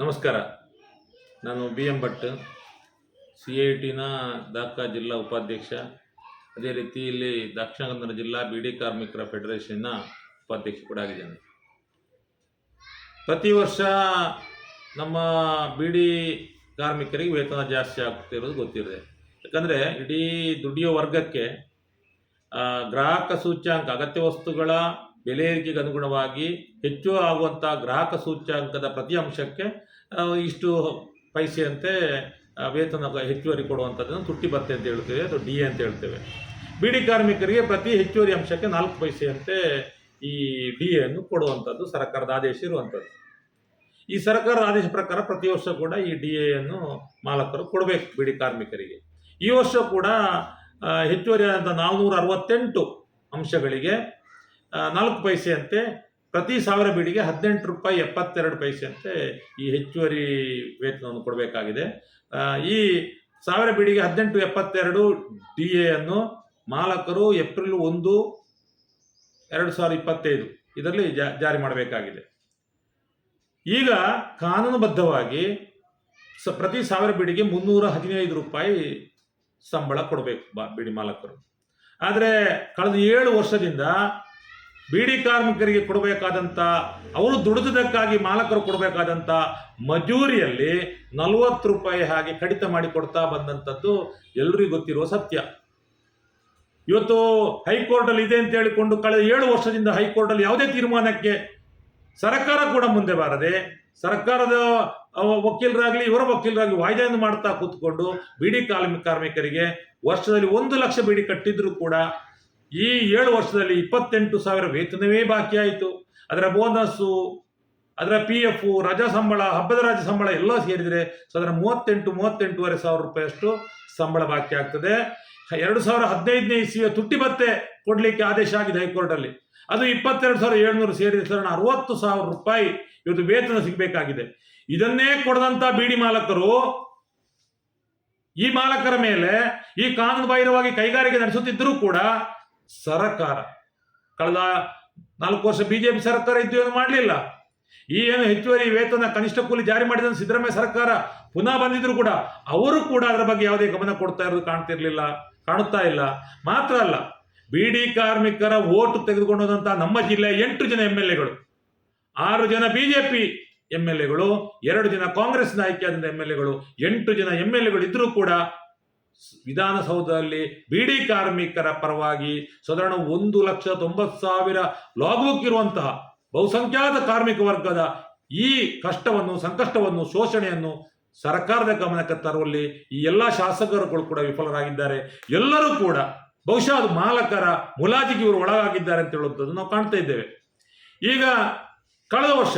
ನಮಸ್ಕಾರ. ನಾನು B M Bhat, C I ಟಿನ ದಾಖಾ ಜಿಲ್ಲಾ ಉಪಾಧ್ಯಕ್ಷ. ಅದೇ ರೀತಿ ಇಲ್ಲಿ ದಕ್ಷಿಣ ಕನ್ನಡ ಜಿಲ್ಲಾ ಬಿಡಿ ಕಾರ್ಮಿಕರ ಫೆಡರೇಷನ್ನ ಉಪಾಧ್ಯಕ್ಷ ಕೂಡ ಆಗಿದ್ದೇನೆ. ಪ್ರತಿ ವರ್ಷ ನಮ್ಮ ಬಿಡಿ ಕಾರ್ಮಿಕರಿಗೆ ವೇತನ ಜಾಸ್ತಿ ಆಗ್ತಿರೋದು ಗೊತ್ತಿದೆ. ಯಾಕಂದರೆ ಇಡೀ ದುಡಿಯೋ ವರ್ಗಕ್ಕೆ ಗ್ರಾಹಕ ಸೂಚ್ಯಾಂಕ, ಅಗತ್ಯ ವಸ್ತುಗಳ ಬೆಲೆ ಏರಿಕೆಗೆ ಅನುಗುಣವಾಗಿ ಹೆಚ್ಚು ಆಗುವಂಥ ಗ್ರಾಹಕ ಸೂಚ್ಯಾಂಕದ ಪ್ರತಿ ಅಂಶಕ್ಕೆ ಇಷ್ಟು ಪೈಸೆಯಂತೆ ವೇತನ ಹೆಚ್ಚುವರಿ ಕೊಡುವಂಥದ್ದನ್ನು ತುಟ್ಟಿ ಬತ್ತೆ ಅಂತ ಹೇಳ್ತೇವೆ ಅಥವಾ ಡಿ ಎ ಅಂತ ಹೇಳ್ತೇವೆ. ಬಿಡಿ ಕಾರ್ಮಿಕರಿಗೆ ಪ್ರತಿ ಹೆಚ್ಚುವರಿ ಅಂಶಕ್ಕೆ ನಾಲ್ಕು ಪೈಸೆಯಂತೆ ಈ ಡಿ ಎನ್ನು ಕೊಡುವಂಥದ್ದು ಸರ್ಕಾರದ ಆದೇಶ ಇರುವಂಥದ್ದು. ಈ ಸರ್ಕಾರದ ಆದೇಶ ಪ್ರಕಾರ ಪ್ರತಿ ವರ್ಷ ಕೂಡ ಈ ಡಿ ಎಯನ್ನು ಮಾಲಕರು ಕೊಡಬೇಕು ಬಿಡಿ ಕಾರ್ಮಿಕರಿಗೆ. ಈ ವರ್ಷ ಕೂಡ ಆ, ಹೆಚ್ಚುವರಿ ಅಂತ ನಾಲ್ನೂರ ಅರವತ್ತೆಂಟು ಅಂಶಗಳಿಗೆ ನಾಲ್ಕು ಪೈಸೆಯಂತೆ ಪ್ರತಿ ಸಾವಿರ ಬೀಡಿಗೆ ಹದಿನೆಂಟು ರೂಪಾಯಿ ಎಪ್ಪತ್ತೆರಡು ಪೈಸೆಯಂತೆ ಈ ಹೆಚ್ಚುವರಿ ವೇತನವನ್ನು ಕೊಡಬೇಕಾಗಿದೆ. ಈ ಸಾವಿರ ಬೀಡಿಗೆ ಹದಿನೆಂಟು ಎಪ್ಪತ್ತೆರಡು ಡಿ ಅನ್ನು ಮಾಲಕರು ಏಪ್ರಿಲ್ ಒಂದು, ಎರಡು ಸಾವಿರದ ಇಪ್ಪತ್ತೈದು ಇದರಲ್ಲಿ ಜಾರಿ ಮಾಡಬೇಕಾಗಿದೆ. ಈಗ ಕಾನೂನುಬದ್ಧವಾಗಿ ಸ, ಪ್ರತಿ ಸಾವಿರ ಬೀಡಿಗೆ ಮುನ್ನೂರ ಹದಿನೈದು ರೂಪಾಯಿ ಸಂಬಳ ಕೊಡಬೇಕು ಬಾ, ಬಿಡಿ ಮಾಲಕರು. ಆದರೆ ಕಳೆದ ಏಳು ವರ್ಷದಿಂದ ಬೀಡಿ ಕಾರ್ಮಿಕರಿಗೆ ಕೊಡಬೇಕಾದಂಥ ಅವರು ದುಡಿದುದಕ್ಕಾಗಿ ಮಾಲಕರು ಕೊಡಬೇಕಾದಂಥ ಮಜೂರಿಯಲ್ಲಿ ನಲವತ್ತು ರೂಪಾಯಿ ಹಾಗೆ ಕಡಿತ ಮಾಡಿ ಕೊಡ್ತಾ ಬಂದಂಥದ್ದು ಎಲ್ರಿಗೂ ಗೊತ್ತಿರುವ ಸತ್ಯ. ಇವತ್ತು ಹೈಕೋರ್ಟಲ್ಲಿ ಇದೆ ಅಂತ ಹೇಳಿಕೊಂಡು ಕಳೆದ ಏಳು ವರ್ಷದಿಂದ ಹೈಕೋರ್ಟಲ್ಲಿ ಯಾವುದೇ ತೀರ್ಮಾನಕ್ಕೆ ಸರ್ಕಾರ ಕೂಡ ಮುಂದೆ ಬಾರದೆ, ಸರ್ಕಾರದ ವಕೀಲರಾಗಲಿ, ಇವರ ವಕೀಲರಾಗಲಿ ವಾಯ್ದೆಯನ್ನು ಮಾಡ್ತಾ ಕೂತ್ಕೊಂಡು ಬಿಡಿ ಕಾರ್ಮಿ ಕಾರ್ಮಿಕರಿಗೆ ವರ್ಷದಲ್ಲಿ ಒಂದು ಲಕ್ಷ ಬಿಡಿ ಕಟ್ಟಿದ್ರು ಕೂಡ ಈ ಏಳು ವರ್ಷದಲ್ಲಿ ಇಪ್ಪತ್ತೆಂಟು ಸಾವಿರ ವೇತನವೇ ಬಾಕಿ ಆಯಿತು. ಅದರ ಬೋನಸ್ಸು, ಅದರ ಪಿ ಎಫ್ ರಜಾ ಸಂಬಳ, ಹಬ್ಬದ ರಜಾ ಸಂಬಳ ಎಲ್ಲ ಸೇರಿದರೆ ಅದರ ಮೂವತ್ತೆಂಟು, ಮೂವತ್ತೆಂಟೂವರೆ ಸಾವಿರ ರೂಪಾಯಿಯಷ್ಟು ಸಂಬಳ ಬಾಕಿ ಆಗ್ತದೆ. ಎರಡು ಸಾವಿರ ಹದಿನೈದನೇ ಇಸ್ವಿಯ ತುಟ್ಟಿ ಭತ್ತೆ ಕೊಡಲಿಕ್ಕೆ ಆದೇಶ ಆಗಿದೆ ಹೈಕೋರ್ಟಲ್ಲಿ. ಅದು ಇಪ್ಪತ್ತೆರಡು ಸಾವಿರ ಏಳ್ನೂರು ಸೇರಿದ ಸರಣ ಅರವತ್ತು ಸಾವಿರ ರೂಪಾಯಿ ಇವತ್ತು ವೇತನ ಸಿಗಬೇಕಾಗಿದೆ. ಇದನ್ನೇ ಕೊಡದಂತ ಬೀಡಿ ಮಾಲಕರು, ಈ ಮಾಲಕರ ಮೇಲೆ ಈ ಕಾನೂನು ಬಾಹಿರವಾಗಿ ಕೈಗಾರಿಕೆ ನಡೆಸುತ್ತಿದ್ದರೂ ಕೂಡ ಸರ್ಕಾರ. ಕಳೆದ ನಾಲ್ಕು ವರ್ಷ ಬಿಜೆಪಿ ಸರ್ಕಾರ ಇದ್ದು ಏನು ಮಾಡಲಿಲ್ಲ. ಈ ಏನು ಹೆಚ್ಚುವರಿ ವೇತನ ಕನಿಷ್ಠ ಕೂಲಿ ಜಾರಿ ಮಾಡಿದ ಸಿದ್ದರಾಮಯ್ಯ ಸರ್ಕಾರ ಪುನಃ ಬಂದಿದ್ರು ಕೂಡ ಅವರು ಕೂಡ ಅದರ ಬಗ್ಗೆ ಯಾವುದೇ ಗಮನ ಕೊಡ್ತಾ ಇರೋದು ಕಾಣ್ತಿರ್ಲಿಲ್ಲ, ಕಾಣುತ್ತಾ ಇಲ್ಲ. ಮಾತ್ರ ಅಲ್ಲ, ಬಿಡಿ ಕಾರ್ಮಿಕರ ಓಟು ತೆಗೆದುಕೊಂಡು ಹೋದಂತಹ ನಮ್ಮ ಜಿಲ್ಲೆ ಎಂಟು ಜನ ಎಂ ಎಲ್ ಎಗಳು ಆರು ಜನ ಬಿಜೆಪಿ ಎಂ ಎಲ್ ಎಗಳು ಎರಡು ಜನ ಕಾಂಗ್ರೆಸ್ನ ಆಯ್ಕೆಯಾದ ಎಂ ಎಲ್ ಎಗಳು ಎಂಟು ಜನ ಎಂ ಎಲ್ ಎಗಳು ಇದ್ರೂ ಕೂಡ ವಿಧಾನಸೌಧದಲ್ಲಿ ಬಿಡಿ ಕಾರ್ಮಿಕರ ಪರವಾಗಿ ಸಾಧಾರಣ ಒಂದು ಲಕ್ಷ ತೊಂಬತ್ತು ಸಾವಿರ ಲಾಗ್ಬುಕ್ ಇರುವಂತಹ ಬಹುಸಂಖ್ಯಾತ ಕಾರ್ಮಿಕ ವರ್ಗದ ಈ ಕಷ್ಟವನ್ನು, ಸಂಕಷ್ಟವನ್ನು, ಶೋಷಣೆಯನ್ನು ಸರ್ಕಾರದ ಗಮನಕ್ಕೆ ತರುವಲ್ಲಿ ಈ ಎಲ್ಲ ಶಾಸಕರುಗಳು ಕೂಡ ವಿಫಲರಾಗಿದ್ದಾರೆ. ಎಲ್ಲರೂ ಕೂಡ ಬಹುಶಃ ಅದು ಮಾಲಕರ ಮುಲಾಜಿಗೆ ಇವರು ಒಳಗಾಗಿದ್ದಾರೆ ಅಂತ ಹೇಳುವಂಥದ್ದು ನಾವು ಕಾಣ್ತಾ ಇದ್ದೇವೆ. ಈಗ ಕಳೆದ ವರ್ಷ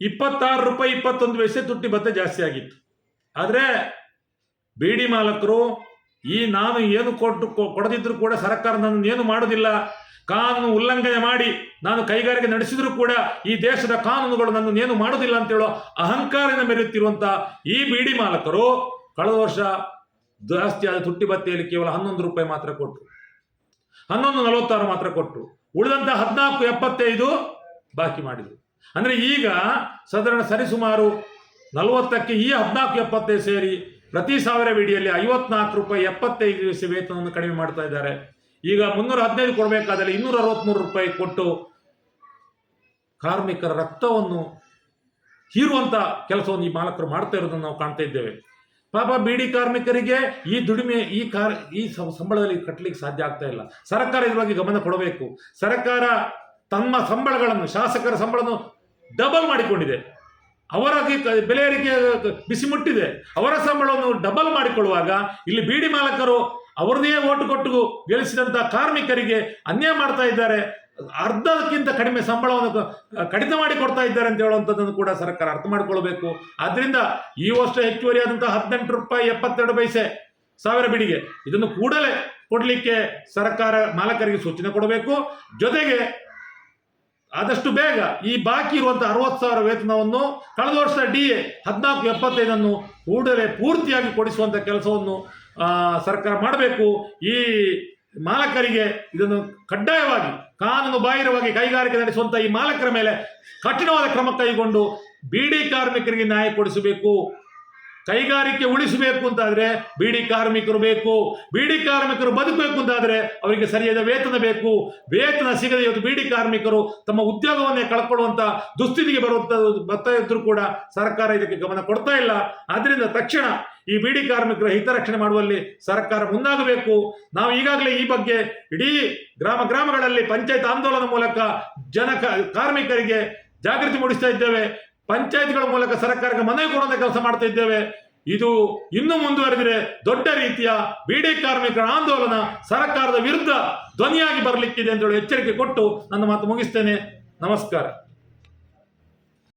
ಇಪ್ಪತ್ತಾರು ರೂಪಾಯಿ ಇಪ್ಪತ್ತೊಂದು ಪೈಸೆ ತುಟ್ಟಿ ಭತ್ತ ಜಾಸ್ತಿ ಆಗಿತ್ತು. ಆದರೆ ಬಿಡಿ ಮಾಲಕರು ಈ ನಾನು ಏನು ಕೊಟ್ಟು ಕೊ- ಕೊಡದಿದ್ರು ಕೂಡ ಸರ್ಕಾರ ನನ್ನ ಏನು ಮಾಡೋದಿಲ್ಲ. ಕಾನೂನು ಉಲ್ಲಂಘನೆ ಮಾಡಿ ನಾನು ಕೈಗಾರಿಕೆ ನಡೆಸಿದರೂ ಕೂಡ ಈ ದೇಶದ ಕಾನೂನುಗಳು ನನ್ನನ್ನು ಏನು ಮಾಡೋದಿಲ್ಲ ಅಂತ ಹೇಳೋ ಅಹಂಕಾರನ ಮೆರೆಯುತ್ತಿರುವಂಥ ಈ ಬೀಡಿ ಮಾಲಕರು ಕಳೆದ ವರ್ಷ ಜಾಸ್ತಿ ಆದ ತುಟ್ಟಿ ಬತ್ತೆಯಲ್ಲಿ ಕೇವಲ ಹನ್ನೊಂದು ರೂಪಾಯಿ ಮಾತ್ರ ಕೊಟ್ಟರು ಹನ್ನೊಂದು ನಲವತ್ತಾರು ಮಾತ್ರ ಕೊಟ್ಟರು ಉಳಿದಂತ ಹದಿನಾಲ್ಕು ಎಪ್ಪತ್ತೈದು ಬಾಕಿ ಮಾಡಿದರು. ಅಂದ್ರೆ ಈಗ ಸಾಧಾರಣ ಸರಿಸುಮಾರು ನಲವತ್ತಕ್ಕೆ ಈ ಹದಿನಾಲ್ಕು ಎಪ್ಪತ್ತೈದು ಸೇರಿ ಪ್ರತಿ ಸಾವಿರ ಬಿಡಿಯಲ್ಲಿ ಐವತ್ನಾಲ್ಕು ರೂಪಾಯಿ ಎಪ್ಪತ್ತೈದು ದಿವಸ ವೇತನವನ್ನು ಕಡಿಮೆ ಮಾಡ್ತಾ ಇದ್ದಾರೆ. ಈಗ ಮುನ್ನೂರ ಹದಿನೈದು ಕೊಡಬೇಕಾದಲ್ಲಿ ಇನ್ನೂರ ಅರವತ್ಮೂರು ರೂಪಾಯಿ ಕೊಟ್ಟು ಕಾರ್ಮಿಕರ ರಕ್ತವನ್ನು ಹೀರುವಂತ ಕೆಲಸವನ್ನು ಈ ಮಾಲಕರು ಮಾಡ್ತಾ ಇರೋದನ್ನು ನಾವು ಕಾಣ್ತಾ ಇದ್ದೇವೆ. ಪಾಪ ಬೀಡಿ ಕಾರ್ಮಿಕರಿಗೆ ಈ ದುಡಿಮೆ, ಈ ಕಾರ್, ಈ ಸಂಬಳದಲ್ಲಿ ಕಟ್ಟಲಿಕ್ಕೆ ಸಾಧ್ಯ ಆಗ್ತಾ ಇಲ್ಲ. ಸರ್ಕಾರ ಇದ್ರ ಬಗ್ಗೆ ಗಮನ ಕೊಡಬೇಕು. ಸರ್ಕಾರ ತಮ್ಮ ಸಂಬಳಗಳನ್ನು, ಶಾಸಕರ ಸಂಬಳವನ್ನು ಡಬಲ್ ಮಾಡಿಕೊಂಡಿದೆ. ಅವರ ಬೆಲೆ ಏರಿಕೆ ಬಿಸಿ ಮುಟ್ಟಿದೆ. ಅವರ ಸಂಬಳವನ್ನು ಡಬಲ್ ಮಾಡಿಕೊಳ್ಳುವಾಗ ಇಲ್ಲಿ ಬೀಡಿ ಮಾಲಕರು ಅವರದೇ ಓಟು ಕೊಟ್ಟು ಗೆಲ್ಲಿಸಿದಂಥ ಕಾರ್ಮಿಕರಿಗೆ ಅನ್ಯಾಯ ಮಾಡ್ತಾ ಇದ್ದಾರೆ. ಅರ್ಧಕ್ಕಿಂತ ಕಡಿಮೆ ಸಂಬಳವನ್ನು ಕಡಿತ ಮಾಡಿ ಕೊಡ್ತಾ ಇದ್ದಾರೆ ಅಂತ ಹೇಳುವಂಥದ್ದನ್ನು ಕೂಡ ಸರ್ಕಾರ ಅರ್ಥ ಮಾಡಿಕೊಳ್ಬೇಕು ಆದ್ದರಿಂದ ಈ ವರ್ಷ ಹೆಚ್ಚುವರಿ ಆದಂತಹ ಹದಿನೆಂಟು ರೂಪಾಯಿ ಎಪ್ಪತ್ತೆರಡು ಪೈಸೆ ಸಾವಿರ ಬಿಡಿಗೆ ಇದನ್ನು ಕೂಡಲೇ ಕೊಡಲಿಕ್ಕೆ ಸರ್ಕಾರ ಮಾಲಕರಿಗೆ ಸೂಚನೆ ಕೊಡಬೇಕು. ಜೊತೆಗೆ ಆದಷ್ಟು ಬೇಗ ಈ ಬಾಕಿ ಇರುವಂತಹ ಅರವತ್ತು ಸಾವಿರ ವೇತನವನ್ನು ಕಳೆದ ವರ್ಷ ಡಿ ಎ ಹದಿನಾಲ್ಕು ಎಪ್ಪತ್ತೈದನ್ನು ಕೂಡಲೇ ಪೂರ್ತಿಯಾಗಿ ಕೊಡಿಸುವಂತ ಕೆಲಸವನ್ನು ಸರ್ಕಾರ ಮಾಡಬೇಕು. ಈ ಮಾಲಕರಿಗೆ ಇದನ್ನು ಕಡ್ಡಾಯವಾಗಿ, ಕಾನೂನು ಬಾಹಿರವಾಗಿ ಕೈಗಾರಿಕೆ ನಡೆಸುವಂತ ಈ ಮಾಲಕರ ಮೇಲೆ ಕಠಿಣವಾದ ಕ್ರಮ ಕೈಗೊಂಡು ಬಿಡಿ ಕಾರ್ಮಿಕರಿಗೆ ನ್ಯಾಯ ಕೊಡಿಸಬೇಕು. ಕೈಗಾರಿಕೆ ಉಳಿಸಬೇಕು ಅಂತಾದರೆ ಬೀಡಿ ಕಾರ್ಮಿಕರು ಬೇಕು, ಬೀಡಿ ಕಾರ್ಮಿಕರು ಬದುಕಬೇಕು ಅಂತಾದರೆ ಅವರಿಗೆ ಸರಿಯಾದ ವೇತನ ಬೇಕು. ವೇತನ ಸಿಗದೆ ಇವತ್ತು ಬೀಡಿ ಕಾರ್ಮಿಕರು ತಮ್ಮ ಉದ್ಯೋಗವನ್ನೇ ಕಳ್ಕೊಳ್ಳುವಂಥ ದುಸ್ಥಿತಿಗೆ ಬರುವಂತ ಬರ್ತಾ ಇದ್ರು ಕೂಡ ಸರ್ಕಾರ ಇದಕ್ಕೆ ಗಮನ ಕೊಡ್ತಾ ಇಲ್ಲ. ಆದ್ದರಿಂದ ತಕ್ಷಣ ಈ ಬೀಡಿ ಕಾರ್ಮಿಕರ ಹಿತರಕ್ಷಣೆ ಮಾಡುವಲ್ಲಿ ಸರ್ಕಾರ ಮುಂದಾಗಬೇಕು. ನಾವು ಈಗಾಗಲೇ ಈ ಬಗ್ಗೆ ಇಡೀ ಗ್ರಾಮ ಗ್ರಾಮಗಳಲ್ಲಿ ಪಂಚಾಯತ್ ಆಂದೋಲನ ಮೂಲಕ ಜನ ಕಾರ್ಮಿಕರಿಗೆ ಜಾಗೃತಿ ಮೂಡಿಸ್ತಾ ಇದ್ದೇವೆ. ಪಂಚಾಯತ್ಗಳ ಮೂಲಕ ಸರ್ಕಾರಕ್ಕೆ ಮನವಿ ಕೊಡುವಂತ ಕೆಲಸ ಮಾಡ್ತಾ ಇದ್ದೇವೆ. ಇದು ಇನ್ನೂ ಮುಂದುವರೆದರೆ ದೊಡ್ಡ ರೀತಿಯ ಬಿಡಿ ಕಾರ್ಮಿಕರ ಆಂದೋಲನ ಸರ್ಕಾರದ ವಿರುದ್ಧ ಧ್ವನಿಯಾಗಿ ಬರಲಿಕ್ಕಿದೆ ಅಂತ ಹೇಳಿ ಎಚ್ಚರಿಕೆ ಕೊಟ್ಟು ನನ್ನ ಮಾತು ಮುಗಿಸ್ತೇನೆ. ನಮಸ್ಕಾರ.